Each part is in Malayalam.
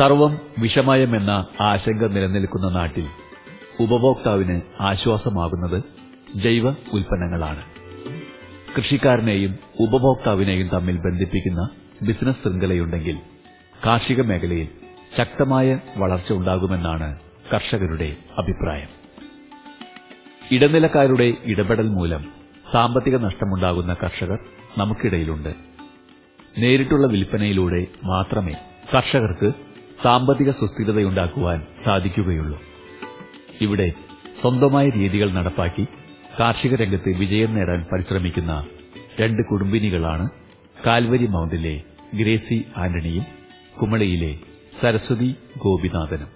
സർവം വിഷമയമെന്ന ആശങ്ക നിലനിൽക്കുന്ന നാട്ടിൽ ഉപഭോക്താവിന് ആശ്വാസമാകുന്നത് ജൈവ ഉൽപ്പന്നങ്ങളാണ്. കൃഷിക്കാരനെയും ഉപഭോക്താവിനെയും തമ്മിൽ ബന്ധിപ്പിക്കുന്ന ബിസിനസ് ശൃംഖലയുണ്ടെങ്കിൽ കാർഷിക മേഖലയിൽ ശക്തമായ വളർച്ച ഉണ്ടാകുമെന്നാണ് കർഷകരുടെ അഭിപ്രായം. ഇടനിലക്കാരുടെ ഇടപെടൽ മൂലം സാമ്പത്തിക നഷ്ടമുണ്ടാകുന്ന കർഷകർ നമുക്കിടയിലുണ്ട്. നേരിട്ടുള്ള വിൽപ്പനയിലൂടെ മാത്രമേ കർഷകർക്ക് സാമ്പത്തിക സുസ്ഥിരതയുണ്ടാക്കുവാൻ സാധിക്കുകയുള്ളൂ. ഇവിടെ സ്വന്തമായ രീതികൾ നടപ്പാക്കി കാർഷിക രംഗത്ത് വിജയം നേടാൻ പരിശ്രമിക്കുന്ന രണ്ട് കുടുംബിനികളാണ് കാൽവരി മൗണ്ടിലെ ഗ്രേസി ആന്റണിയും കുമളിയിലെ സരസ്വതി ഗോപിനാഥനും.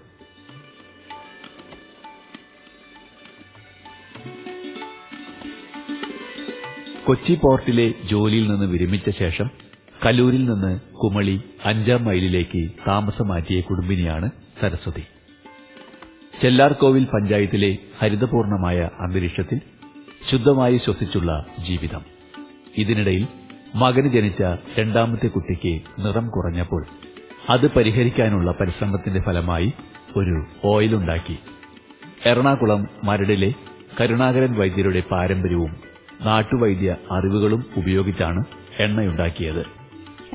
കൊച്ചി പോർട്ടിലെ ജോലിയിൽ നിന്ന് വിരമിച്ച ശേഷം കലൂരിൽ നിന്ന് കുമളി അഞ്ചാം മൈലിലേക്ക് താമസം മാറ്റിയ കുടുംബിനിയാണ് സരസ്വതി. ചെല്ലാർകോവിൽ പഞ്ചായത്തിലെ ഹരിതപൂർണമായ അന്തരീക്ഷത്തിൽ ശുദ്ധമായി ശ്വസിച്ചുള്ള ജീവിതം. ഇതിനിടയിൽ മകന് ജനിച്ച രണ്ടാമത്തെ കുട്ടിക്ക് നിറം കുറഞ്ഞപ്പോൾ അത് പരിഹരിക്കാനുള്ള പരിശ്രമത്തിന്റെ ഫലമായി ഒരു ഓയിലുണ്ടാക്കി എറണാകുളം മരടിലെ കരുണാകരൻ വൈദ്യരുടെ പാരമ്പര്യവും നാട്ടുവൈദ്യ അറിവുകളും ഉപയോഗിച്ചാണ് എണ്ണയുണ്ടാക്കിയത്.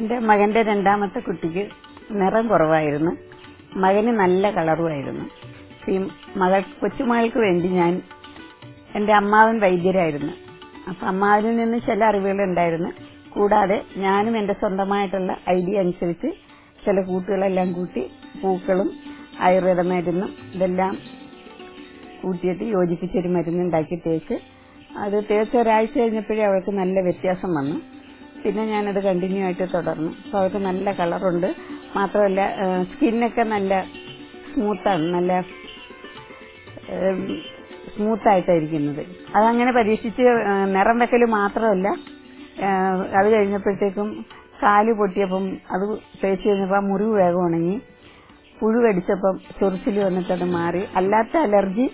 എന്റെ മകന്റെ രണ്ടാമത്തെ കുട്ടിക്ക് നിറം കുറവായിരുന്നു. മകന് നല്ല കളറുമായിരുന്നു. ഈ മകൾ കൊച്ചുമകൾക്ക് വേണ്ടി ഞാൻ എന്റെ അമ്മാവൻ വൈദ്യരായിരുന്നു. അപ്പൊ അമ്മാവനിൽ നിന്ന് ചില അറിവുകൾ ഉണ്ടായിരുന്നു. കൂടാതെ ഞാനും എന്റെ സ്വന്തമായിട്ടുള്ള ഐഡിയ അനുസരിച്ച് ചില കൂട്ടുകളെല്ലാം കൂട്ടി പൂക്കളും ആയുർവേദ മരുന്നും ഇതെല്ലാം കൂട്ടിയിട്ട് യോജിപ്പിച്ചൊരു മരുന്ന് ഉണ്ടാക്കി തേച്ച്. അത് തേച്ച് ഒരാഴ്ച കഴിഞ്ഞപ്പോഴേ അവൾക്ക് നല്ല വ്യത്യാസം വന്നു. പിന്നെ ഞാനത് കണ്ടിന്യൂ ആയിട്ട് തുടർന്നു. അപ്പോൾ അവർക്ക് നല്ല കളറുണ്ട് മാത്രമല്ല സ്കിന്നൊക്കെ നല്ല സ്മൂത്താണ് നല്ല സ്മൂത്തായിട്ടായിരിക്കുന്നത് അതങ്ങനെ പരീക്ഷിച്ച് നിറം വെക്കൽ മാത്രമല്ല അത് കഴിഞ്ഞപ്പോഴത്തേക്കും കാൽ പൊട്ടിയപ്പം അത് തേച്ച് കഴിഞ്ഞപ്പോൾ ആ മുറിവ് വേഗം ഉണങ്ങി. പുഴു കടിച്ചപ്പം ചൊറിച്ചിൽ വന്നിട്ട് അത് മാറി. അല്ലാത്ത അലർജി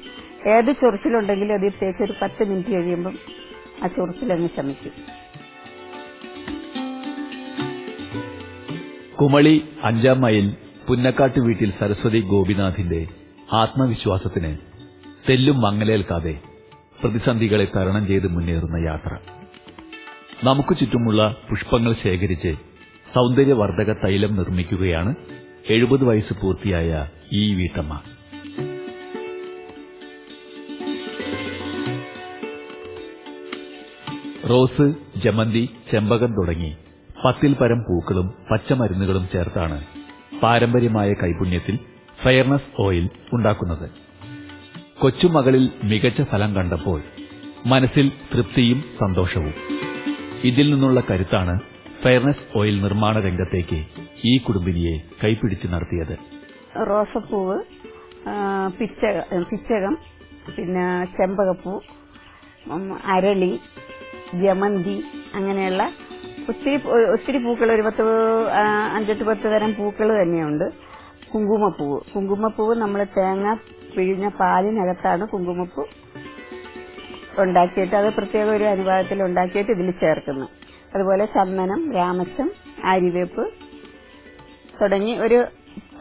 ഏത് ചൊറിച്ചിലുണ്ടെങ്കിലും അത് തേച്ച് ഒരു പത്ത് മിനിറ്റ് കഴിയുമ്പം ആ ചൊറിച്ചിലങ്ങ് ശമിക്കും. കുമളി അഞ്ചാം മൈൽ പുന്നക്കാട്ട് വീട്ടിൽ സരസ്വതി ഗോപിനാഥിന്റെ ആത്മവിശ്വാസത്തിന് തെല്ലും മങ്ങലേൽക്കാതെ പ്രതിസന്ധികളെ തരണം ചെയ്ത് മുന്നേറുന്ന യാത്ര. നമുക്ക് ചുറ്റുമുള്ള പുഷ്പങ്ങൾ ശേഖരിച്ച് സൗന്ദര്യവർദ്ധക തൈലം നിർമ്മിക്കുകയാണ് എഴുപത് വയസ്സ് പൂർത്തിയായ ഈ വീട്ടമ്മ. റോസ് ജമന്തി ചെമ്പകം തുടങ്ങി പത്തിൽ പരം പൂക്കളും പച്ചമരുന്നുകളും ചേർത്താണ് പാരമ്പര്യമായ കൈപുണ്യത്തിൽ ഫെയർനെസ് ഓയിൽ ഉണ്ടാക്കുന്നത്. കൊച്ചുമകളിൽ മികച്ച ഫലം കണ്ടപ്പോൾ മനസ്സിൽ തൃപ്തിയും സന്തോഷവും. ഇതിൽ നിന്നുള്ള കരുത്താണ് ഫെയർനെസ് ഓയിൽ നിർമ്മാണ രംഗത്തേക്ക് ഈ കുടുംബിനിയെ കൈപിടിച്ച് നടത്തിയത്. റോസപ്പൂവ് പിച്ചക പിന്നെ ചെമ്പകപ്പൂ അരളി ജമന്തി അങ്ങനെയുള്ള ഒത്തിരി ഒത്തിരി പൂക്കൾ ഒരു പത്ത് അഞ്ചെട്ട് പത്ത് തരം പൂക്കൾ തന്നെയുണ്ട്. കുങ്കുമപ്പൂവ് കുങ്കുമപ്പൂവ് നമ്മൾ തേങ്ങ പിഴിഞ്ഞ പാലിനകത്താണ് കുങ്കുമപ്പൂ ഉണ്ടാക്കിയിട്ട് അത് പ്രത്യേക ഒരു അനുപാതത്തിൽ ഉണ്ടാക്കിയിട്ട് ഇതിൽ ചേർക്കുന്നു. അതുപോലെ ചന്ദനം രാമച്ചം ആര്യവേപ്പ് തുടങ്ങി ഒരു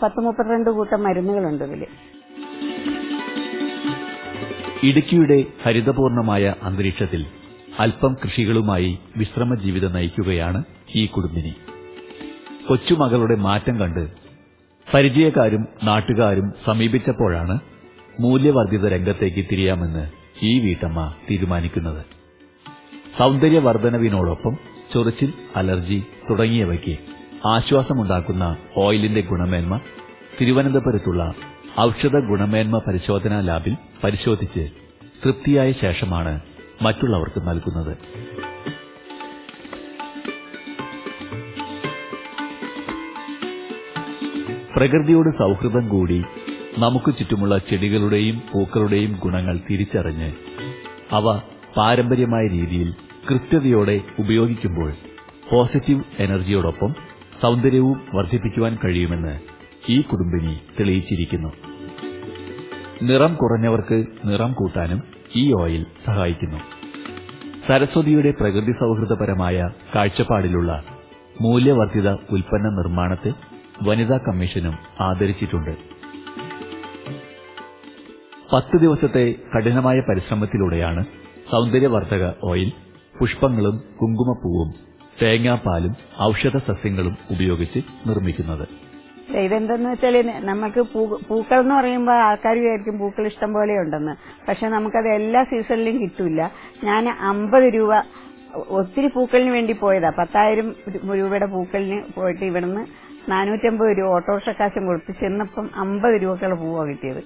പത്ത് മുപ്പത്തിരണ്ട് കൂട്ടം മരുന്നുകളുണ്ട് ഇതിൽ ഇടുക്കിയുടെ ഹരിതപൂർണമായ അന്തരീക്ഷത്തിൽ അല്പം കൃഷികളുമായി വിശ്രമ ജീവിതം നയിക്കുകയാണ് ഈ കുടുംബിനി. കൊച്ചുമകളുടെ മാറ്റം കണ്ട് പരിചയക്കാരും നാട്ടുകാരും സമീപിച്ചപ്പോഴാണ് മൂല്യവർദ്ധിത രംഗത്തേക്ക് തിരിയാമെന്ന് ഈ വീട്ടമ്മ തീരുമാനിക്കുന്നത്. സൗന്ദര്യവർദ്ധനവിനോടൊപ്പം ചൊറിച്ചിൽ അലർജി തുടങ്ങിയവയ്ക്ക് ആശ്വാസമുണ്ടാക്കുന്ന ഓയിലിന്റെ ഗുണമേന്മ തിരുവനന്തപുരത്തുള്ള ഔഷധ ഗുണമേന്മ പരിശോധനാ ലാബിൽ പരിശോധിച്ച് തൃപ്തിയായ ശേഷമാണ് മറ്റുള്ളവർക്ക് നൽകുന്നത്. പ്രകൃതിയോട് സൗഹൃദം കൂടി നമുക്ക് ചുറ്റുമുള്ള ചെടികളുടെയും പൂക്കളുടെയും ഗുണങ്ങൾ തിരിച്ചറിഞ്ഞ് അവ പാരമ്പര്യമായ രീതിയിൽ കൃത്യതയോടെ ഉപയോഗിക്കുമ്പോൾ പോസിറ്റീവ് എനർജിയോടൊപ്പം സൗന്ദര്യവും വർദ്ധിപ്പിക്കുവാൻ കഴിയുമെന്ന് ഈ കുടുംബിനി തെളിയിച്ചിരിക്കുന്നു. നിറം കുറഞ്ഞവർക്ക് നിറം കൂട്ടാനും ഈ ഓയിൽ സഹായിക്കുന്നു. സരസ്വതിയുടെ പ്രകൃതി സൗഹൃദപരമായ കാഴ്ചപ്പാടിലുള്ള മൂല്യവർദ്ധിത ഉൽപ്പന്ന നിർമ്മാണത്തെ വനിതാ കമ്മീഷനും ആദരിച്ചിട്ടുണ്ട്. പത്ത് ദിവസത്തെ കഠിനമായ പരിശ്രമത്തിലൂടെയാണ് സൗന്ദര്യവർദ്ധക ഓയിൽ പുഷ്പങ്ങളും കുങ്കുമപ്പൂവും തേങ്ങാപ്പാലും ഔഷധ സസ്യങ്ങളും ഉപയോഗിച്ച് നിർമ്മിക്കുന്നത്. ഇതെന്തെന്ന് വെച്ചാൽ നമുക്ക് പൂക്കൾ എന്ന് പറയുമ്പോൾ ആൾക്കാർ വിചാരിക്കും പൂക്കൾ ഇഷ്ടം പോലെ ഉണ്ടെന്ന്. പക്ഷെ നമുക്കത് എല്ലാ സീസണിലും കിട്ടൂല ഞാൻ അമ്പത് രൂപ ഒത്തിരി പൂക്കളിന് വേണ്ടി പോയതാ. പത്തായിരം രൂപയുടെ പൂക്കളിന് പോയിട്ട് ഇവിടുന്ന് നാനൂറ്റമ്പത് രൂപ ഓട്ടോറിക്ഷ കാശും കൊടുത്ത് ചെന്നപ്പം അമ്പത് രൂപക്കുള്ള പൂവാ കിട്ടിയത്.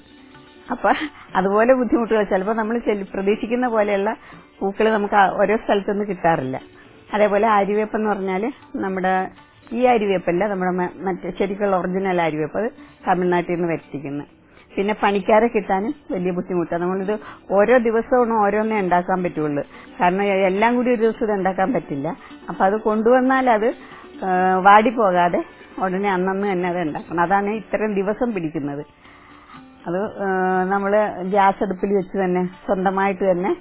അപ്പൊ അതുപോലെ ബുദ്ധിമുട്ടുകൾ ചിലപ്പോൾ നമ്മൾ പ്രതീക്ഷിക്കുന്ന പോലെയുള്ള പൂക്കൾ നമുക്ക് ഓരോ സ്ഥലത്തുനിന്ന് കിട്ടാറില്ല. അതേപോലെ ആര്യവേപ്പ് പറഞ്ഞാൽ നമ്മുടെ ഈ അരിവേപ്പല്ല നമ്മുടെ മറ്റേ ശരിക്കുള്ള ഒറിജിനൽ അരിവേപ്പ് അത് തമിഴ്നാട്ടിൽ നിന്ന് വരുത്തിക്കുന്നത് പിന്നെ പണിക്കാരെ കിട്ടാനും വലിയ ബുദ്ധിമുട്ടാണ് നമ്മളിത് ഓരോ ദിവസവും ഓരോന്നേ ഉണ്ടാക്കാൻ പറ്റുള്ളൂ. കാരണം എല്ലാം കൂടി ഒരു ദിവസം ഇത് ഉണ്ടാക്കാൻ പറ്റില്ല. അപ്പൊ അത് കൊണ്ടുവന്നാൽ അത് വാടി വാടിപ്പോകാതെ ഉടനെ അന്നന്ന് തന്നെ അത് ഉണ്ടാക്കണം. അതാണ് ഇത്രയും ദിവസം പിടിക്കുന്നത്. അത് നമ്മൾ ഗ്യാസ് അടുപ്പിൽ വെച്ച് തന്നെ സ്വന്തമായിട്ട് തന്നെ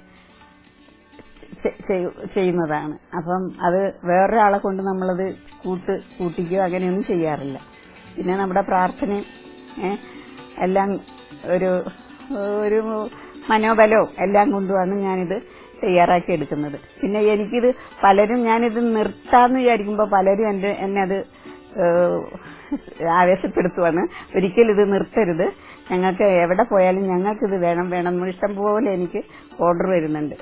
ചെയ്യുന്നതാണ്. അപ്പം അത് വേറൊരാളെ കൊണ്ട് നമ്മളത് കൂട്ട് കൂട്ടിക്കുകയോ അങ്ങനെയൊന്നും ചെയ്യാറില്ല. പിന്നെ നമ്മുടെ പ്രാർത്ഥന എല്ലാം ഒരു ഒരു മനോബലവും എല്ലാം കൊണ്ടുമാണ് ഞാനിത് തയ്യാറാക്കി എടുക്കുന്നത്. പിന്നെ എനിക്കിത് പലരും ഞാനിത് നിർത്താന്ന് വിചാരിക്കുമ്പോൾ പലരും എന്റെ എന്നെ അത് ആവേശപ്പെടുത്തുവാണ്. ഒരിക്കലും ഇത് നിർത്തരുത്. ഞങ്ങൾക്ക് എവിടെ പോയാലും ഞങ്ങൾക്ക് ഇത് വേണം. വേണം ഇഷ്ടം പോലെ എനിക്ക് ഓർഡർ വരുന്നുണ്ട്.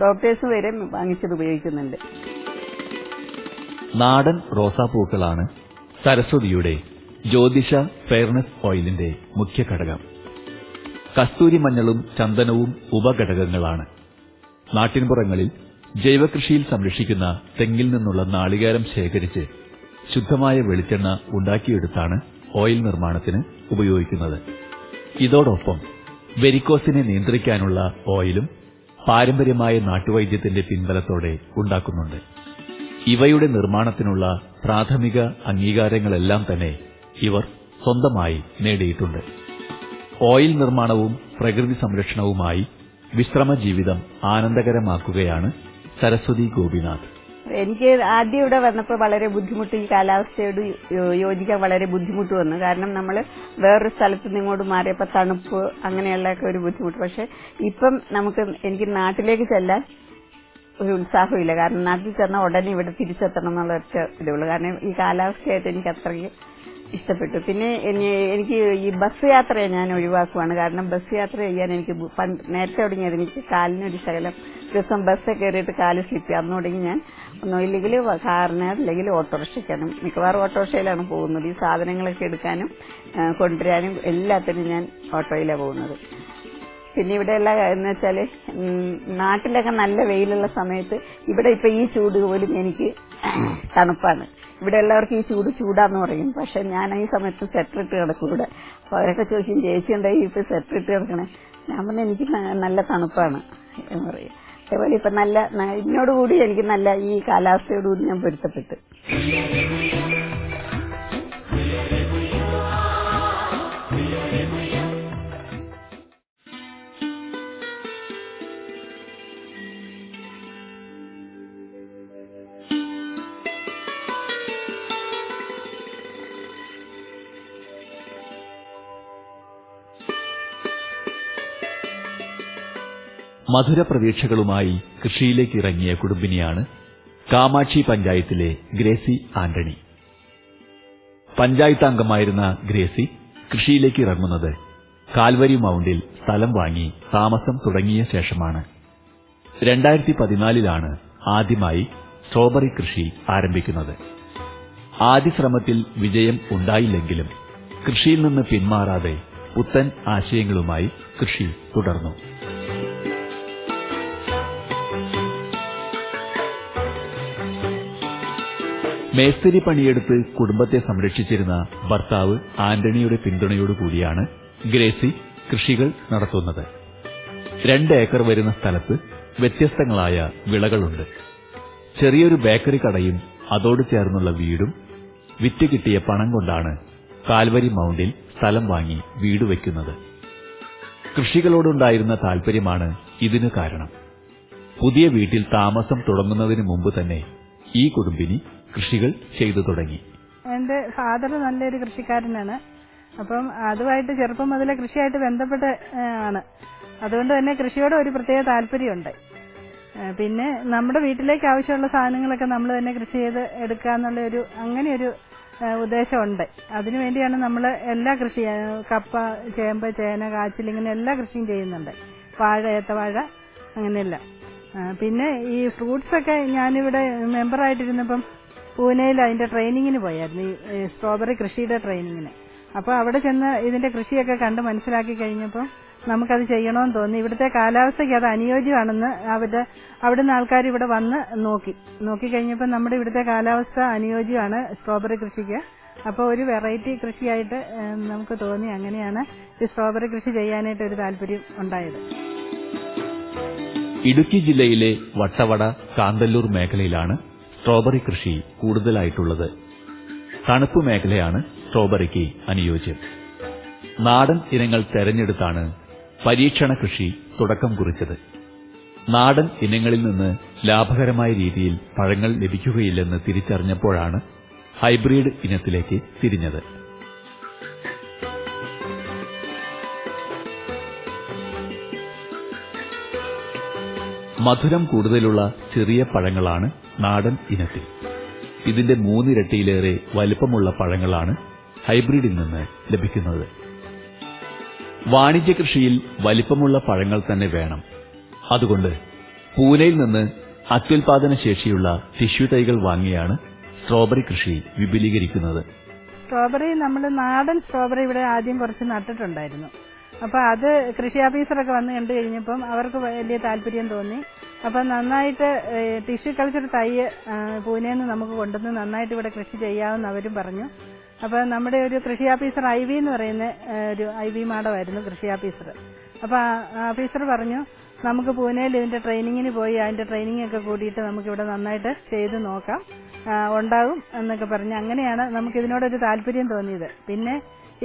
ഡോക്ടേഴ്സ് വരെ വാങ്ങിച്ചത് ഉപയോഗിക്കുന്നുണ്ട്. നാടൻ റോസാപ്പൂക്കളാണ് സരസ്വതിയുടെ ജ്യോതിഷ ഫെയർനെസ് ഓയിലിന്റെ മുഖ്യ ഘടകം. കസ്തൂരി മഞ്ഞളും ചന്ദനവും ഉപഘടകങ്ങളാണ്. നാട്ടിൻപുറങ്ങളിൽ ജൈവകൃഷിയിൽ സംരക്ഷിക്കുന്ന തെങ്ങിൽ നിന്നുള്ള നാളികേരം ശേഖരിച്ച് ശുദ്ധമായ വെളിച്ചെണ്ണ ഉണ്ടാക്കിയെടുത്താണ് ഓയിൽ നിർമ്മാണത്തിന് ഉപയോഗിക്കുന്നത്. ഇതോടൊപ്പം വെരിക്കോസിനെ നിയന്ത്രിക്കാനുള്ള ഓയിലും പാരമ്പര്യമായ നാട്ടുവൈദ്യത്തിന്റെ പിൻബലത്തോടെ ഉണ്ടാക്കുന്നുണ്ട്. ഇവയുടെ നിർമ്മാണത്തിനുള്ള പ്രാഥമിക അംഗീകാരങ്ങളെല്ലാം തന്നെ ഇവർ സ്വന്തമായി നേടിയിട്ടുണ്ട്. ഓയിൽ നിർമ്മാണവും പ്രകൃതി സംരക്ഷണവുമായി വിശ്രമ ജീവിതം ആനന്ദകരമാക്കുകയാണ് സരസ്വതി ഗോപിനാഥ്. എനിക്ക് ആദ്യം ഇവിടെ വന്നപ്പോൾ വളരെ ബുദ്ധിമുട്ട് ഈ കാലാവസ്ഥയോട് യോജിക്കാൻ വളരെ ബുദ്ധിമുട്ട് വന്നു. കാരണം നമ്മൾ വേറൊരു സ്ഥലത്ത് നിന്ന് മാറിയപ്പോൾ തണുപ്പ് അങ്ങനെയുള്ളൊക്കെ ഒരു ബുദ്ധിമുട്ട്. പക്ഷെ ഇപ്പം നമുക്ക് എനിക്ക് നാട്ടിലേക്ക് ചെല്ലാൻ ഒരു ഉത്സാഹമില്ല. കാരണം നാട്ടിൽ ചെന്നാൽ ഉടനെ ഇവിടെ തിരിച്ചെത്തണം എന്നുള്ള ഒറ്റ ഇതേ ഉള്ളൂ. കാരണം ഈ കാലാവസ്ഥയായിട്ട് എനിക്ക് അത്രയ്ക്ക് ഇഷ്ടപ്പെട്ടു. പിന്നെ എനിക്ക് ഈ ബസ് യാത്രയെ ഞാൻ ഒഴിവാക്കുവാണ്. കാരണം ബസ് യാത്ര ചെയ്യാൻ എനിക്ക് നേരത്തെ തുടങ്ങിയത് എനിക്ക് കാലിനൊരു ശകലം ദിവസം ബസ് കയറിയിട്ട് കാൽ സ്ലിപ്പ് അന്ന് തുടങ്ങി ഞാൻ ഒന്നുമില്ലെങ്കിൽ കാറിന് അല്ലെങ്കിൽ ഓട്ടോറിക്ഷയ്ക്കാണ്. മിക്കവാറും ഓട്ടോറിക്ഷയിലാണ് പോകുന്നത്. ഈ സാധനങ്ങളൊക്കെ എടുക്കാനും കൊണ്ടുവരാനും എല്ലാത്തിനും ഞാൻ ഓട്ടോയിലാണ് പോകുന്നത്. പിന്നെ ഇവിടെയുള്ള എന്ന് വെച്ചാൽ നാട്ടിലൊക്കെ നല്ല വെയിലുള്ള സമയത്ത് ഇവിടെ ഇപ്പൊ ഈ ചൂട് പോലും എനിക്ക് തണുപ്പാണ്. ഇവിടെ ഉള്ളവർക്ക് ഈ ചൂട് ചൂടാന്ന് പറയും. പക്ഷെ ഞാൻ ഈ സമയത്ത് സെറ്ററിട്ട് കിടക്കും ഇവിടെ. അപ്പൊ അവരൊക്കെ ചോദിക്കും ചേച്ചി ഉണ്ടായി ഇപ്പൊ സെറ്ററിട്ട് കിടക്കണേ? ഞാൻ പറഞ്ഞ എനിക്ക് നല്ല തണുപ്പാണ് എന്ന് പറയും. അതേപോലെ ഇപ്പൊ നല്ല ഇതിനോടുകൂടി എനിക്ക് നല്ല ഈ കാലാവസ്ഥയോടുകൂടി ഞാൻ പൊരുത്തപ്പെട്ടു. മധുര പ്രതീക്ഷകളുമായി കൃഷിയിലേക്ക് ഇറങ്ങിയ കുടുംബിനിയാണ് കാമാക്ഷി പഞ്ചായത്തിലെ ഗ്രേസി ആന്റണി. പഞ്ചായത്ത് അംഗമായിരുന്ന ഗ്രേസി കൃഷിയിലേക്ക് ഇറങ്ങുന്നത് കാൽവരി മൗണ്ടിൽ സ്ഥലം വാങ്ങി താമസം തുടങ്ങിയ ശേഷമാണ്. രണ്ടായിരത്തി പതിനാലിലാണ് ആദ്യമായി സ്ട്രോബറി കൃഷി ആരംഭിക്കുന്നത്. ആദ്യ ശ്രമത്തിൽ വിജയം ഉണ്ടായില്ലെങ്കിലും കൃഷിയിൽ നിന്ന് പിന്മാറാതെ പുത്തൻ ആശയങ്ങളുമായി കൃഷി തുടർന്നു. മേസ്തിരി പണിയെടുത്ത് കുടുംബത്തെ സംരക്ഷിച്ചിരുന്ന ഭർത്താവ് ആന്റണിയുടെ പിന്തുണയോടുകൂടിയാണ് ഗ്രേസി കൃഷികൾ നടത്തുന്നത്. രണ്ട് ഏക്കർ വരുന്ന സ്ഥലത്ത് വ്യത്യസ്തങ്ങളായ വിളകളുണ്ട്. ചെറിയൊരു ബേക്കറി കടയും അതോട് ചേർന്നുള്ള വീടും വിറ്റ് കിട്ടിയ പണം കൊണ്ടാണ് കാൽവരി മൗണ്ടിൽ സ്ഥലം വാങ്ങി വീട് വയ്ക്കുന്നത്. കൃഷികളോടുണ്ടായിരുന്ന താൽപര്യമാണ് ഇതിന് കാരണം. പുതിയ വീട്ടിൽ താമസം തുടങ്ങുന്നതിന് മുമ്പ് തന്നെ ഈ കുടുംബിനി കൃഷികൾ ചെയ്തു തുടങ്ങി. എന്റെ ഫാദർ നല്ലൊരു കൃഷിക്കാരനാണ്. അപ്പം അതുമായിട്ട് ചെറുപ്പം മുതലേ കൃഷിയായിട്ട് ബന്ധപ്പെട്ട് ആണ്. അതുകൊണ്ട് തന്നെ കൃഷിയോട് ഒരു പ്രത്യേക താല്പര്യമുണ്ട്. പിന്നെ നമ്മുടെ വീട്ടിലേക്ക് ആവശ്യമുള്ള സാധനങ്ങളൊക്കെ നമ്മൾ തന്നെ കൃഷി ചെയ്ത് എടുക്കുക എന്നുള്ള ഒരു അങ്ങനെ ഒരു ഉദ്ദേശമുണ്ട് അതിനുവേണ്ടിയാണ് നമ്മൾ എല്ലാ കൃഷി കപ്പ ചേമ്പ് ചേന കാച്ചിൽ ഇങ്ങനെ എല്ലാ കൃഷിയും ചെയ്യുന്നുണ്ട്. വാഴ ഏത്തവാഴ അങ്ങനെയെല്ലാം. പിന്നെ ഈ ഫ്രൂട്ട്സ് ഒക്കെ ഞാനിവിടെ മെമ്പറായിട്ടിരുന്നപ്പം പൂനെയിൽ അതിന്റെ ട്രെയിനിങ്ങിന് പോയായിരുന്നു. ഈ സ്ട്രോബെറി കൃഷിയുടെ ട്രെയിനിങ്ങിന്. അപ്പോൾ അവിടെ ചെന്ന് ഇതിന്റെ കൃഷിയൊക്കെ കണ്ട് മനസ്സിലാക്കി കഴിഞ്ഞപ്പോൾ നമുക്കത് ചെയ്യണമെന്ന് തോന്നി. ഇവിടുത്തെ കാലാവസ്ഥയ്ക്ക് അത് അനുയോജ്യമാണെന്ന് അവരുടെ അവിടുന്ന് ആൾക്കാർ ഇവിടെ വന്ന് നോക്കി. നോക്കി കഴിഞ്ഞപ്പോൾ നമ്മുടെ ഇവിടുത്തെ കാലാവസ്ഥ അനുയോജ്യമാണ് സ്ട്രോബെറി കൃഷിക്ക്. അപ്പോൾ ഒരു വെറൈറ്റി കൃഷിയായിട്ട് നമുക്ക് തോന്നി. അങ്ങനെയാണ് ഈ സ്ട്രോബെറി കൃഷി ചെയ്യാനായിട്ട് ഒരു താല്പര്യം ഉണ്ടായത്. ഇടുക്കി ജില്ലയിലെ വട്ടവട കാന്തല്ലൂർ മേഖലയിലാണ് സ്ട്രോബെറി കൃഷി കൂടുതലായിട്ടുള്ളത്. തണുപ്പ് മേഖലയാണ് സ്ട്രോബെറിക്ക് അനുയോജ്യം. നാടൻ ഇനങ്ങൾ തെരഞ്ഞെടുത്താണ് പരീക്ഷണ കൃഷി തുടക്കം കുറിച്ചത്. നാടൻ ഇനങ്ങളിൽ നിന്ന് ലാഭകരമായ രീതിയിൽ പഴങ്ങൾ ലഭിക്കുകയില്ലെന്ന് തിരിച്ചറിഞ്ഞപ്പോഴാണ് ഹൈബ്രിഡ് ഇനത്തിലേക്ക് തിരിഞ്ഞത്. മധുരം കൂടുതലുള്ള ചെറിയ പഴങ്ങളാണ് നാടൻ ഇനത്തിൽ. ഇതിന്റെ മൂന്നിരട്ടിയിലേറെ വലുപ്പമുള്ള പഴങ്ങളാണ് ഹൈബ്രിഡിൽ നിന്ന് ലഭിക്കുന്നത്. വാണിജ്യ കൃഷിയിൽ വലിപ്പമുള്ള പഴങ്ങൾ തന്നെ വേണം. അതുകൊണ്ട് പൂനെയിൽ നിന്ന് അത്യുൽപാദന ശേഷിയുള്ള ടിഷ്യൂ തൈകൾ വാങ്ങിയാണ് സ്ട്രോബറി കൃഷി വിപുലീകരിക്കുന്നത്. സ്ട്രോബറി നമ്മൾ നാടൻ സ്ട്രോബറി ഇവിടെ ആദ്യം കുറച്ച് നട്ടിട്ടുണ്ടായിരുന്നു. അപ്പൊ അത് കൃഷി ഓഫീസറൊക്കെ വന്ന് കണ്ടു കഴിഞ്ഞപ്പം അവർക്ക് വലിയ താല്പര്യം തോന്നി. അപ്പൊ നന്നായിട്ട് ടിഷ്യൂ കൾച്ചർ തൈ പൂനെന്ന് നമുക്ക് കൊണ്ടുവന്ന് നന്നായിട്ട് ഇവിടെ കൃഷി ചെയ്യാമെന്ന് അവരും പറഞ്ഞു. അപ്പൊ നമ്മുടെ ഒരു കൃഷി ഓഫീസർ ഐ വി എന്ന് പറയുന്ന ഒരു ഐ വി മാഡമായിരുന്നു കൃഷി ഓഫീസർ. അപ്പൊ ഓഫീസർ പറഞ്ഞു നമുക്ക് പൂനെയിൽ ഇതിന്റെ ട്രെയിനിങ്ങിന് പോയി അതിന്റെ ട്രെയിനിങ് ഒക്കെ കൂടിയിട്ട് നമുക്ക് ഇവിടെ നന്നായിട്ട് ചെയ്ത് നോക്കാം. ഉണ്ടാകും എന്നൊക്കെ പറഞ്ഞു അങ്ങനെയാണ് നമുക്ക് ഇതിനോടൊരു താല്പര്യം തോന്നിയത്. പിന്നെ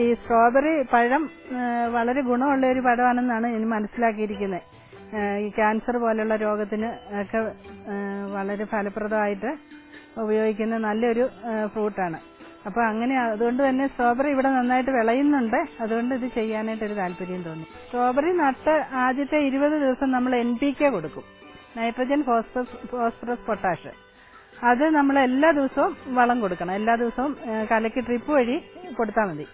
ഈ സ്ട്രോബെറി പഴം വളരെ ഗുണമുള്ള ഒരു പഴമാണെന്നാണ് ഇനി മനസ്സിലാക്കിയിരിക്കുന്നത്. ഈ ക്യാൻസർ പോലുള്ള രോഗത്തിന് ഒക്കെ വളരെ ഫലപ്രദമായിട്ട് ഉപയോഗിക്കുന്ന നല്ലൊരു ഫ്രൂട്ടാണ്. അപ്പൊ അങ്ങനെ അതുകൊണ്ട് തന്നെ സ്ട്രോബെറി ഇവിടെ നന്നായിട്ട് വിളയുന്നുണ്ട്. അതുകൊണ്ട് ഇത് ചെയ്യാനായിട്ട് ഒരു താല്പര്യം തോന്നി. സ്ട്രോബെറി നട്ട് ആദ്യത്തെ ഇരുപത് ദിവസം നമ്മൾ എൻ പി കെ കൊടുക്കും. Nitrogen phosphorus phosphorus potash. അത് നമ്മൾ എല്ലാ ദിവസവും വളം കൊടുക്കണം. എല്ലാ ദിവസവും കലക്കി ട്രിപ്പ് വഴി കൊടുത്താൽ മതി.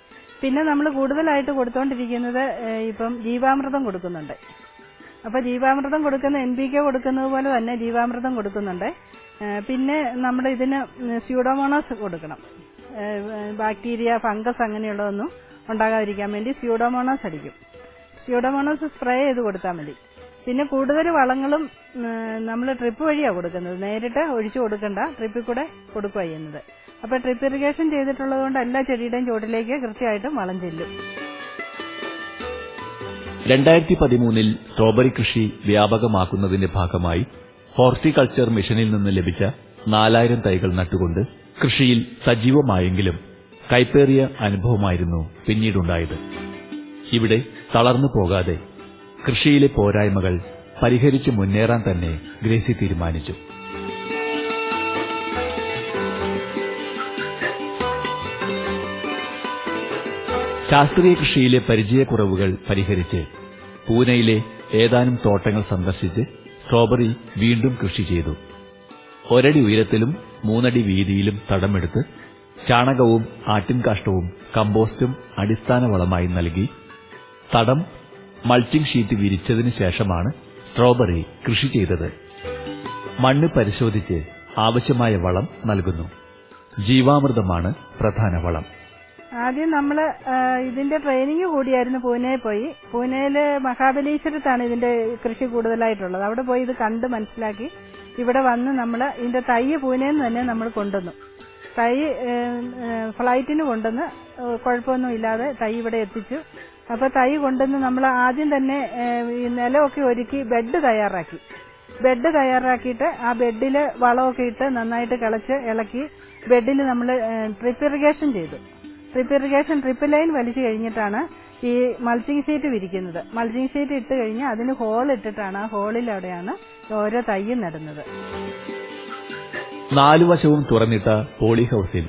പിന്നെ നമ്മൾ കൂടുതലായിട്ട് കൊടുത്തോണ്ടിരിക്കുന്നത് ഇപ്പം ജീവാമൃതം കൊടുക്കുന്നുണ്ട്. അപ്പൊ ജീവാമൃതം കൊടുക്കുന്ന എൻ പി കെ കൊടുക്കുന്നത് പോലെ തന്നെ ജീവാമൃതം കൊടുക്കുന്നുണ്ട്. പിന്നെ നമ്മുടെ ഇതിന് സ്യൂഡോമോണോസ് കൊടുക്കണം. ബാക്ടീരിയ ഫംഗസ് അങ്ങനെയുള്ളതൊന്നും ഉണ്ടാകാതിരിക്കാൻ വേണ്ടി സ്യൂഡോമോണോസ് അടിക്കും. സ്യൂഡോമോണോസ് സ്പ്രേ ചെയ്ത് കൊടുത്താൽ മതി. പിന്നെ കൂടുതൽ വളങ്ങളും നമ്മൾ ട്രിപ്പ് വഴിയാണ് കൊടുക്കുന്നത്. നേരിട്ട് ഒഴിച്ചു കൊടുക്കണ്ട ട്രിപ്പിൽ കൂടെ കൊടുക്കുക ചെയ്യുന്നത്. അപ്പൊ ട്രിപ്പ് ഇറിഗേഷൻ ചെയ്തിട്ടുള്ളത് കൊണ്ട് എല്ലാ ചെടിയുടെയും ചുവട്ടിലേക്ക് കൃത്യമായിട്ടും വളം ചെല്ലും. രണ്ടായിരത്തി പതിമൂന്നിൽ സ്ട്രോബെറി കൃഷി വ്യാപകമാക്കുന്നതിന്റെ ഭാഗമായി ഹോർട്ടിക്കൾച്ചർ മിഷനിൽ നിന്ന് ലഭിച്ച നാലായിരം തൈകൾ നട്ടുകൊണ്ട് കൃഷിയിൽ സജീവമായെങ്കിലും കൈപ്പേറിയ അനുഭവമായിരുന്നു പിന്നീടുണ്ടായത്. ഇവിടെ തളർന്നു പോകാതെ കൃഷിയിലെ പോരായ്മകൾ പരിഹരിച്ചു മുന്നേറാൻ തന്നെ ഗ്രേസി തീരുമാനിച്ചു. ശാസ്ത്രീയ കൃഷിയിലെ പരിചയക്കുറവുകൾ പരിഹരിച്ച് പൂനെയിലെ ഏതാനും തോട്ടങ്ങൾ സന്ദർശിച്ച് സ്ട്രോബറി വീണ്ടും കൃഷി ചെയ്തു. ഒരടി ഉയരത്തിലും മൂന്നടി വീതിയിലും തടമെടുത്ത് ചാണകവും ആട്ടിൻകാഷ്ടവും കമ്പോസ്റ്റും അടിസ്ഥാന വളമായി നൽകി. തടം മൾച്ചിംഗ് ഷീറ്റ് വിരിച്ചതിനു ശേഷമാണ് സ്ട്രോബെറി കൃഷി ചെയ്തത്. മണ്ണ് പരിശോധിച്ച് ആവശ്യമായ വളം നൽകുന്നു. ജീവാമൃതമാണ് പ്രധാന വളം. ആദ്യം നമ്മൾ ഇതിന്റെ ട്രെയിനിങ് കൂടിയായിരുന്നു പൂനെയിൽ പോയി. പൂനെയിൽ മഹാബലീശ്വരത്താണ് ഇതിന്റെ കൃഷി കൂടുതലായിട്ടുള്ളത്. അവിടെ പോയി ഇത് കണ്ട് മനസ്സിലാക്കി. ഇവിടെ വന്ന് നമ്മൾ ഇതിന്റെ തൈ പൂനെയിൽ നിന്ന് തന്നെ നമ്മൾ കൊണ്ടുവന്നു. തൈ ഫ്ലൈറ്റിന് കൊണ്ടുവന്ന് കുഴപ്പമൊന്നും ഇല്ലാതെ തൈ ഇവിടെ എത്തിച്ചു. അപ്പൊ തൈ കൊണ്ടുവന്ന് നമ്മൾ ആദ്യം തന്നെ നിലമൊക്കെ ഒരുക്കി ബെഡ് തയ്യാറാക്കി. ബെഡ് തയ്യാറാക്കിയിട്ട് ആ ബെഡിൽ വളമൊക്കെ ഇട്ട് നന്നായിട്ട് കിളച്ച് ഇളക്കി ബെഡിൽ നമ്മൾ ട്രിപ്പ് ഇറിഗേഷൻ ചെയ്തു. ഡ്രിപ്പ് ഇറിഗേഷൻ ഡ്രിപ്പ് ലൈൻ വലിച്ചു കഴിഞ്ഞിട്ടാണ് ഈ മൾച്ചിങ് ഷീറ്റ് വിരിക്കുന്നത്. മൾച്ചിങ് ഷീറ്റ് ഇട്ട് കഴിഞ്ഞാൽ അതിന് ഹോൾ ഇട്ടിട്ടാണ് ആ ഹോളിൽ ഓരോ തയ്യും നടുന്നത്. നാലുവശവും തുറന്നിട്ട പോളി ഹൌസിൽ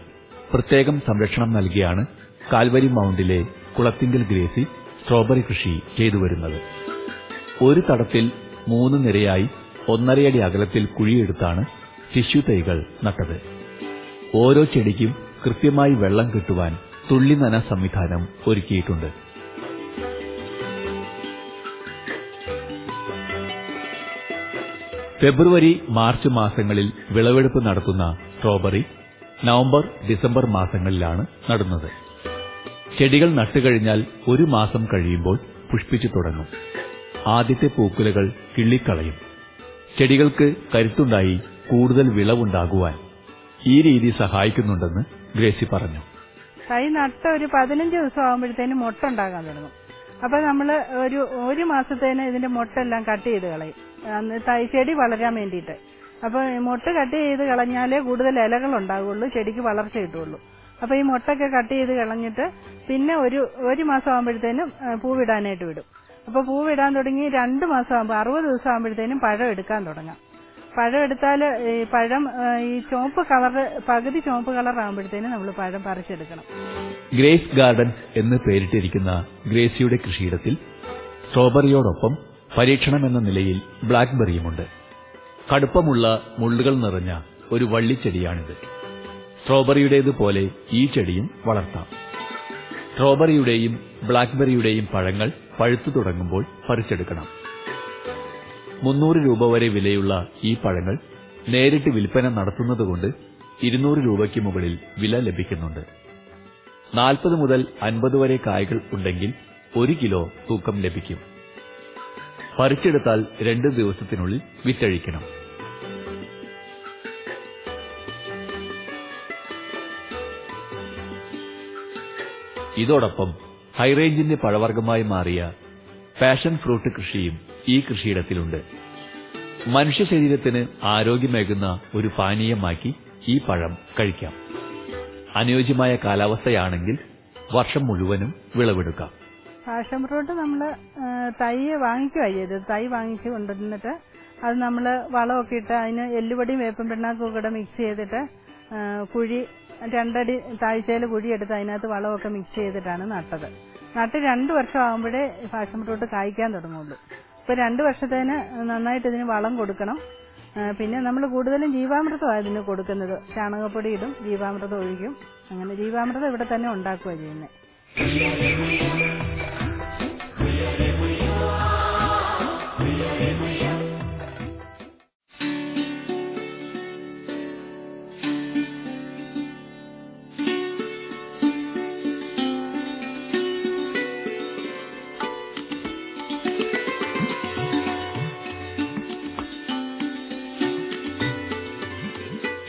പ്രത്യേകം സംരക്ഷണം നൽകിയാണ് കാൽവരി മൗണ്ടിലെ കുളത്തിങ്കൽ ഗ്രേസി സ്ട്രോബറി കൃഷി ചെയ്തു വരുന്നത്. ഒരു തടത്തിൽ മൂന്ന് നിരയായി ഒന്നരയടി അകലത്തിൽ കുഴിയെടുത്താണ് ടിഷ്യൂ തൈകൾ നട്ടത്. ഓരോ ചെടിക്കും കൃത്യമായി വെള്ളം കിട്ടുവാൻ തുള്ളി നന സംവിധാനം ഒരുക്കിയിട്ടുണ്ട്. ഫെബ്രുവരി മാർച്ച് മാസങ്ങളിൽ വിളവെടുപ്പ് നടത്തുന്ന സ്ട്രോബെറി നവംബർ ഡിസംബർ മാസങ്ങളിലാണ് നടുന്നത്. ചെടികൾ നട്ടുകഴിഞ്ഞാൽ ഒരു മാസം കഴിയുമ്പോൾ പുഷ്പിച്ചു തുടങ്ങും. ആദ്യത്തെ പൂക്കുലകൾ കിള്ളിക്കളയും. ചെടികൾക്ക് കരുത്തുണ്ടായി കൂടുതൽ വിളവുണ്ടാകുവാൻ ഈ രീതി സഹായിക്കുന്നുണ്ടെന്ന് ഗ്രേസി പറഞ്ഞു. തൈ നട്ട ഒരു പതിനഞ്ച് ദിവസം ആകുമ്പോഴത്തേനും മുട്ട ഉണ്ടാകാൻ തുടങ്ങും. അപ്പൊ നമ്മൾ ഒരു ഒരു മാസത്തേന് ഇതിന്റെ മുട്ടെല്ലാം കട്ട് ചെയ്ത് കളയും. തൈ ചെടി വളരാൻ വേണ്ടിയിട്ട്. അപ്പൊ മുട്ട കട്ട് ചെയ്ത് കളഞ്ഞാലേ കൂടുതൽ ഇലകൾ ഉണ്ടാകുള്ളൂ ചെടിക്ക് വളർച്ച കിട്ടുള്ളൂ. അപ്പൊ ഈ മുട്ടൊക്കെ കട്ട് ചെയ്ത് കളഞ്ഞിട്ട് പിന്നെ ഒരു ഒരു മാസം ആകുമ്പോഴത്തേനും പൂവിടാനായിട്ട് വിടും. അപ്പൊ പൂവിടാൻ തുടങ്ങി രണ്ട് മാസം ആകുമ്പോൾ അറുപത് ദിവസം ആകുമ്പോഴത്തേനും പഴം എടുക്കാൻ തുടങ്ങാം. പഴം എടുത്താൽ പഴം ഈ ചുവപ്പ് കളർ പകുതി ചുവപ്പ് കളർ ആകുമ്പോഴത്തേനും നമ്മൾ പഴം പറിച്ചെടുക്കണം. ഗ്രേസ് ഗാർഡൻ എന്ന് പേരിട്ടിരിക്കുന്ന ഗ്രേസിയുടെ കൃഷിയിടത്തിൽ സ്ട്രോബെറിയോടൊപ്പം പരീക്ഷണം എന്ന നിലയിൽ ബ്ലാക്ക്ബെറിയുമുണ്ട്. കടുപ്പമുള്ള മുള്ളുകൾ നിറഞ്ഞ ഒരു വള്ളിച്ചെടിയാണിത്. സ്ട്രോബെറിയുടേതുപോലെ ഈ ചെടിയും വളർത്താം. സ്ട്രോബെറിയുടെയും ബ്ലാക്ക്ബെറിയുടെയും പഴങ്ങൾ പഴുത്തു തുടങ്ങുമ്പോൾ പറിച്ചെടുക്കണം. മുന്നൂറ് രൂപ വരെ വിലയുള്ള ഈ പഴങ്ങൾ നേരിട്ട് വിൽപ്പന നടത്തുന്നതുകൊണ്ട് ഇരുന്നൂറ് രൂപയ്ക്ക് മുകളിൽ വില ലഭിക്കുന്നുണ്ട്. നാൽപ്പത് മുതൽ അൻപത് വരെ കായ്കൾ ഉണ്ടെങ്കിൽ ഒരു കിലോ തൂക്കം ലഭിക്കും. പറിച്ചെടുത്താൽ രണ്ട് ദിവസത്തിനുള്ളിൽ വിറ്റഴിക്കണം. ഇതോടൊപ്പം ഹൈറേഞ്ചിന്റെ പഴവർഗമായി മാറിയ പാഷൻ ഫ്രൂട്ട് കൃഷിയും ഈ കൃഷിയിടത്തിലുണ്ട്. മനുഷ്യ ശരീരത്തിന് ആരോഗ്യമേകുന്ന ഒരു പാനീയമാക്കി ഈ പഴം കഴിക്കാം. അനുയോജ്യമായ കാലാവസ്ഥയാണെങ്കിൽ വർഷം മുഴുവനും വിളവെടുക്കാം. പാഷൻ ഫ്രൂട്ട് നമ്മൾ തൈ വാങ്ങിക്കുക ചെയ്തത്. തൈ വാങ്ങിച്ച് കൊണ്ടുവന്നിട്ട് അത് നമ്മൾ വളമൊക്കെ ഇട്ട് അതിന് എല്ലുപടിയും വേപ്പും പിണ്ണാക്കും കൂടെ മിക്സ് ചെയ്തിട്ട് കുഴി രണ്ടടി താഴ്ചയിൽ കുഴി എടുത്ത് അതിനകത്ത് വളമൊക്കെ മിക്സ് ചെയ്തിട്ടാണ് നട്ടത്. നട്ട് രണ്ട് വർഷം ആകുമ്പോഴേ പാഷൻ ഫ്രൂട്ട് കായ്ക്കാൻ തുടങ്ങുള്ളൂ. ഇപ്പൊ രണ്ട് വർഷത്തേന് നന്നായിട്ട് ഇതിന് വളം കൊടുക്കണം. പിന്നെ നമ്മൾ കൂടുതലും ജീവാമൃതമാണ് ഇതിന് കൊടുക്കുന്നത്. ചാണകപ്പൊടി ഇടും ജീവാമൃതം ഒഴിക്കും. അങ്ങനെ ജീവാമൃതം ഇവിടെ തന്നെ ഉണ്ടാക്കുക ചെയ്യുന്നത്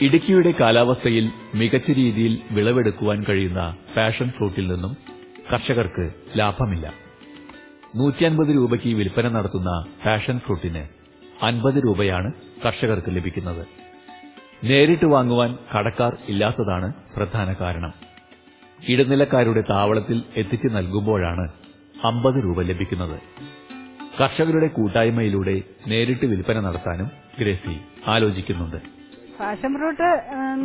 ഇടുക്കിയുടെ കാലാവസ്ഥയിൽ മികച്ച രീതിയിൽ വിളവെടുക്കുവാൻ കഴിയുന്ന പാഷൻ ഫ്രൂട്ടിൽ നിന്നും കർഷകർക്ക് ലാഭമില്ല. നൂറ്റിയൻപത് രൂപയ്ക്ക് വിൽപ്പന നടത്തുന്ന പാഷൻ ഫ്രൂട്ടിന് അൻപത് രൂപയാണ് കർഷകർക്ക് ലഭിക്കുന്നത്. നേരിട്ട് വാങ്ങുവാൻ കടക്കാർ ഇല്ലാത്തതാണ് പ്രധാന കാരണം. ഇടനിലക്കാരുടെ താവളത്തിൽ എത്തിച്ചു നൽകുമ്പോഴാണ് അമ്പത് രൂപ ലഭിക്കുന്നത്. കർഷകരുടെ കൂട്ടായ്മയിലൂടെ നേരിട്ട് വിൽപ്പന നടത്താനും ഗ്രേസി ആലോചിക്കുന്നുണ്ട്. പാഷൻ ഫ്രൂട്ട്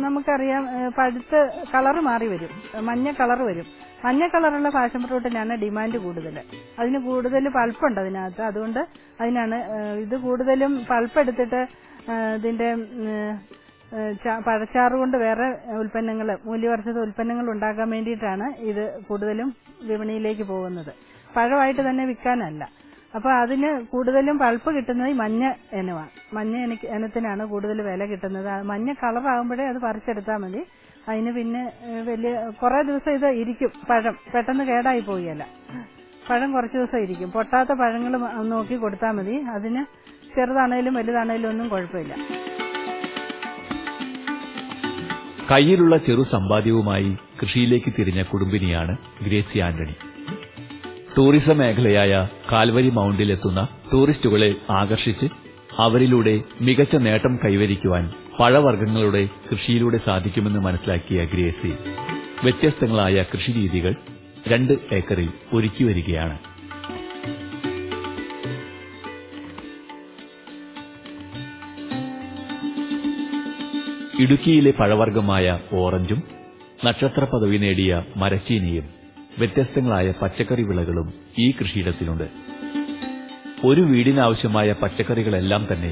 നമുക്കറിയാം പഴുത്ത് കളർ മാറി വരും. മഞ്ഞ കളർ വരും. മഞ്ഞ കളറുള്ള പാഷൻ ഫ്രൂട്ടിനാണ് ഡിമാൻഡ് കൂടുതൽ. അതിന് കൂടുതൽ പൾപ്പുണ്ട് അതിനകത്ത്. അതുകൊണ്ട് അതിനാണ് ഇത് കൂടുതലും പൾപ്പ് എടുത്തിട്ട് ഇതിന്റെ പഴച്ചാറ് കൊണ്ട് വേറെ ഉൽപ്പന്നങ്ങൾ മൂല്യവർദ്ധിത ഉൽപ്പന്നങ്ങൾ ഉണ്ടാക്കാൻ വേണ്ടിയിട്ടാണ് ഇത് കൂടുതലും വിപണിയിലേക്ക് പോകുന്നത്. പഴമായിട്ട് തന്നെ വിൽക്കാനല്ല. അപ്പൊ അതിന് കൂടുതലും പൾപ്പ് കിട്ടുന്നത് ഈ മഞ്ഞ ഇനമാണ് മഞ്ഞ എനിക്ക് ഇനത്തിനാണ് കൂടുതൽ വില കിട്ടുന്നത്. മഞ്ഞ കളർ ആകുമ്പോഴേ അത് പറിച്ചെടുത്താൽ മതി. അതിന് പിന്നെ വലിയ കുറെ ദിവസം ഇത് ഇരിക്കും പഴം. പെട്ടെന്ന് കേടായി പോവുകയല്ല പഴം കുറച്ച് ദിവസം ഇരിക്കും. പൊട്ടാത്ത പഴങ്ങൾ നോക്കി കൊടുത്താൽ മതി. അതിന് ചെറുതാണേലും വലുതാണേലും ഒന്നും കുഴപ്പമില്ല. കയ്യിലുള്ള ചെറു സമ്പാദ്യവുമായി കൃഷിയിലേക്ക് തിരിഞ്ഞ കുടുംബിനിയാണ് ഗ്രേസി ആന്റണി. ടൂറിസം മേഖലയായ കാൽവരി മൗണ്ടിലെത്തുന്ന ടൂറിസ്റ്റുകളെ ആകർഷിച്ച് അവരിലൂടെ മികച്ച നേട്ടം കൈവരിക്കുവാൻ പഴവർഗങ്ങളുടെ കൃഷിയിലൂടെ സാധിക്കുമെന്ന് മനസ്സിലാക്കിയ ഗ്രേസി വ്യത്യസ്തങ്ങളായ കൃഷിരീതികൾ രണ്ട് ഏക്കറിൽ ഒരുക്കി വരികയാണ്. ഇടുക്കിയിലെ പഴവർഗമായ ഓറഞ്ചും നക്ഷത്ര പദവി നേടിയ മരച്ചീനിയും വ്യത്യസ്തങ്ങളായ പച്ചക്കറി വിളകളും ഈ കൃഷിയിടത്തിലുണ്ട്. ഒരു വീടിനാവശ്യമായ പച്ചക്കറികളെല്ലാം തന്നെ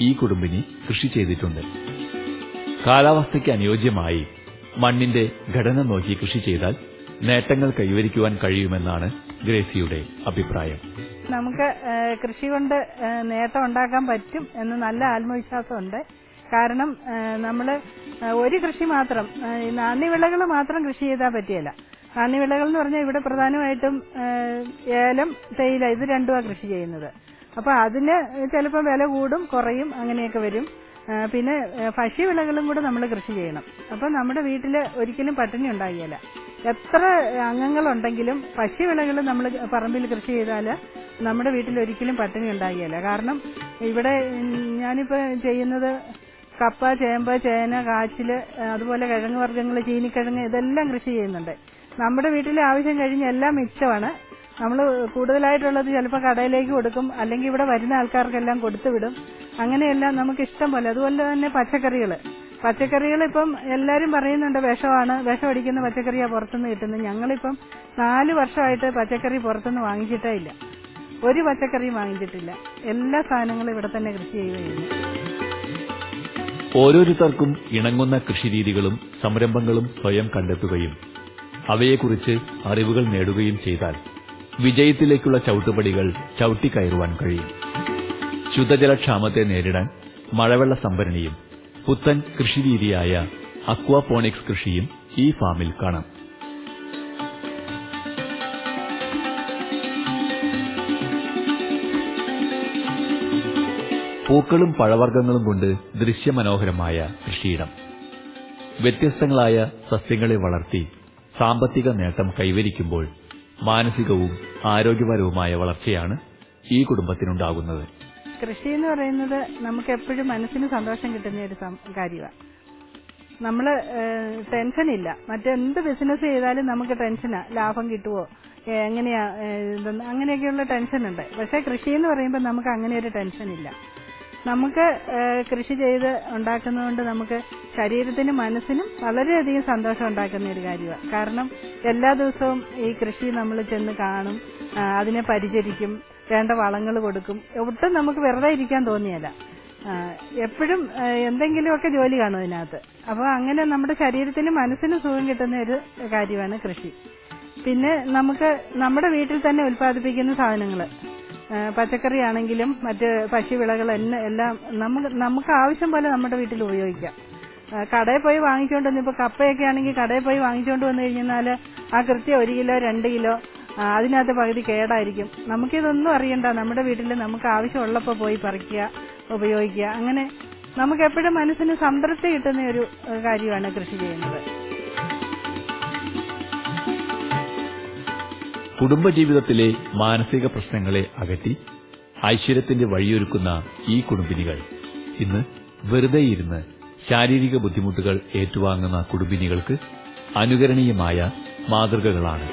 ഈ കുടുംബിനി കൃഷി ചെയ്തിട്ടുണ്ട്. കാലാവസ്ഥയ്ക്ക് അനുയോജ്യമായി മണ്ണിന്റെ ഘടന നോക്കി കൃഷി ചെയ്താൽ നേട്ടങ്ങൾ കൈവരിക്കുവാൻ കഴിയുമെന്നാണ് ഗ്രേസിയുടെ അഭിപ്രായം. നമുക്ക് കൃഷി കൊണ്ട് നേട്ടം ഉണ്ടാക്കാൻ പറ്റും എന്ന് നല്ല ആത്മവിശ്വാസമുണ്ട്. കാരണം നമ്മൾ ഒരു കൃഷി മാത്രം നാണ്യവിളകൾ മാത്രം കൃഷി ചെയ്താൽ പറ്റിയല്ല. നാണ്യവിളകൾ എന്ന് പറഞ്ഞാൽ ഇവിടെ പ്രധാനമായിട്ടും ഏലം തേയില ഇത് രണ്ടുമാണ് കൃഷി ചെയ്യുന്നത്. അപ്പൊ അതിന് ചിലപ്പോൾ വില കൂടും കുറയും അങ്ങനെയൊക്കെ വരും. പിന്നെ ഭക്ഷ്യവിളകളും കൂടെ നമ്മൾ കൃഷി ചെയ്യണം. അപ്പൊ നമ്മുടെ വീട്ടിൽ ഒരിക്കലും പട്ടിണി ഉണ്ടാകില്ല എത്ര അംഗങ്ങളുണ്ടെങ്കിലും ഭക്ഷ്യവിളകൾ നമ്മൾ പറമ്പിൽ കൃഷി ചെയ്താൽ നമ്മുടെ വീട്ടിൽ ഒരിക്കലും പട്ടിണി ഉണ്ടാകില്ല കാരണം ഇവിടെ ഞാനിപ്പോ ചെയ്യുന്നത് കപ്പ ചേമ്പ് ചേന കാച്ചിൽ അതുപോലെ കിഴങ്ങ് വർഗങ്ങൾ ചീനിക്കിഴങ്ങ് ഇതെല്ലാം കൃഷി ചെയ്യുന്നുണ്ട്. നമ്മുടെ വീട്ടിലെ ആവശ്യം കഴിഞ്ഞ എല്ലാം മിച്ചമാണ്. നമ്മൾ കൂടുതലായിട്ടുള്ളത് ചിലപ്പോൾ കടയിലേക്ക് കൊടുക്കും അല്ലെങ്കിൽ ഇവിടെ വരുന്ന ആൾക്കാർക്കെല്ലാം കൊടുത്തു വിടും. അങ്ങനെയെല്ലാം നമുക്ക് ഇഷ്ടം പോലെ. അതുപോലെ തന്നെ പച്ചക്കറികൾ പച്ചക്കറികൾ ഇപ്പം എല്ലാവരും പറയുന്നുണ്ട് വിഷമാണ്. വിഷം അടിക്കുന്ന പച്ചക്കറിയാണ് പുറത്തുനിന്ന് കിട്ടുന്നത്. ഞങ്ങളിപ്പം നാല് വർഷമായിട്ട് പച്ചക്കറി പുറത്തുനിന്ന് വാങ്ങിച്ചിട്ടേ ഇല്ല. ഒരു പച്ചക്കറിയും വാങ്ങിച്ചിട്ടില്ല. എല്ലാ സാധനങ്ങളും ഇവിടെ തന്നെ കൃഷി ചെയ്യുകയാണ്. ഓരോരുത്തർക്കും ഇണങ്ങുന്ന കൃഷിരീതികളും സംരംഭങ്ങളും സ്വയം കണ്ടെത്തുകയും അവയെക്കുറിച്ച് അറിവുകൾ നേടുകയും ചെയ്താൽ വിജയത്തിലേക്കുള്ള ചവിട്ടുപടികൾ ചവിട്ടിക്കയറുവാൻ കഴിയും. ശുദ്ധജലക്ഷാമത്തെ നേരിടാൻ മഴവെള്ള സംഭരണിയും പുത്തൻ കൃഷിരീതിയായ അക്വാപോണിക്സ് കൃഷിയും ഈ ഫാമിൽ കാണാം. പൂക്കളും പഴവർഗങ്ങളും കൊണ്ട് ദൃശ്യമനോഹരമായ കൃഷിയിടം. വ്യത്യസ്തങ്ങളായ സസ്യങ്ങളെ വളർത്തി സാമ്പത്തിക നേട്ടം കൈവരിക്കുമ്പോൾ മാനസികവും ആരോഗ്യപരവുമായ വളർച്ചയാണ് ഈ കുടുംബത്തിനുണ്ടാകുന്നത്. കൃഷി എന്ന് പറയുന്നത് നമുക്ക് എപ്പോഴും മനസ്സിന് സന്തോഷം കിട്ടുന്ന ഒരു കാര്യമാണ് നമ്മൾ ടെൻഷൻ ഇല്ല. മറ്റെന്ത് ബിസിനസ് ചെയ്താലും നമുക്ക് ടെൻഷനാ ലാഭം കിട്ടുമോ എങ്ങനെയാ അങ്ങനെയൊക്കെയുള്ള ടെൻഷൻ ഉണ്ട്. പക്ഷെ കൃഷി എന്ന് പറയുമ്പോൾ നമുക്ക് അങ്ങനെ ഒരു ടെൻഷൻ ഇല്ല. നമുക്ക് കൃഷി ചെയ്ത് ഉണ്ടാക്കുന്നതുകൊണ്ട് നമുക്ക് ശരീരത്തിനും മനസ്സിനും വളരെയധികം സന്തോഷം ഉണ്ടാക്കുന്ന ഒരു കാര്യമാണ് കാരണം എല്ലാ ദിവസവും ഈ കൃഷി നമ്മൾ ചെന്ന് കാണും അതിനെ പരിചരിക്കും വേണ്ട വളങ്ങൾ കൊടുക്കും. ഒട്ടും നമുക്ക് വെറുതെ ഇരിക്കാൻ തോന്നിയല്ല എപ്പോഴും എന്തെങ്കിലുമൊക്കെ ജോലി കാണും അതിനകത്ത്. അപ്പോൾ അങ്ങനെ നമ്മുടെ ശരീരത്തിനും മനസ്സിനും സുഖം കിട്ടുന്ന ഒരു കാര്യമാണ് കൃഷി. പിന്നെ നമുക്ക് നമ്മുടെ വീട്ടിൽ തന്നെ ഉൽപ്പാദിപ്പിക്കുന്ന സാധനങ്ങൾ പച്ചക്കറി ആണെങ്കിലും മറ്റ് ഭക്ഷ്യവിളകൾ എല്ലാം നമുക്ക് നമുക്ക് ആവശ്യം പോലെ നമ്മുടെ വീട്ടിൽ ഉപയോഗിക്കാം. കടയിൽ പോയി വാങ്ങിച്ചുകൊണ്ട് വന്ന് ഇപ്പൊ കപ്പയൊക്കെ ആണെങ്കിൽ കടയിൽ പോയി വാങ്ങിച്ചുകൊണ്ട് വന്നു കഴിഞ്ഞാൽ ആ കൃത്യം ഒരു കിലോ രണ്ട് കിലോ അതിനകത്ത് പകുതി കേടായിരിക്കും. നമുക്കിതൊന്നും അറിയണ്ട. നമ്മുടെ വീട്ടിൽ നമുക്ക് ആവശ്യമുള്ളപ്പോൾ പോയി പറിക്കുക ഉപയോഗിക്കുക. അങ്ങനെ നമുക്ക് എപ്പോഴും മനസ്സിന് സംതൃപ്തി കിട്ടുന്ന ഒരു കാര്യമാണ് കൃഷി ചെയ്യുന്നത്. കുടുംബജീവിതത്തിലെ മാനസിക പ്രശ്നങ്ങളെ അകറ്റി ഐശ്വര്യത്തിന്റെ വഴിയൊരുക്കുന്ന ഈ കുടുംബിനികൾ. ഇന്ന് വെറുതെ ഇരുന്ന് ശാരീരിക ബുദ്ധിമുട്ടുകൾ ഏറ്റുവാങ്ങുന്ന കുടുംബിനികൾക്ക് അനുകരണീയമായ മാതൃകകളാണ്.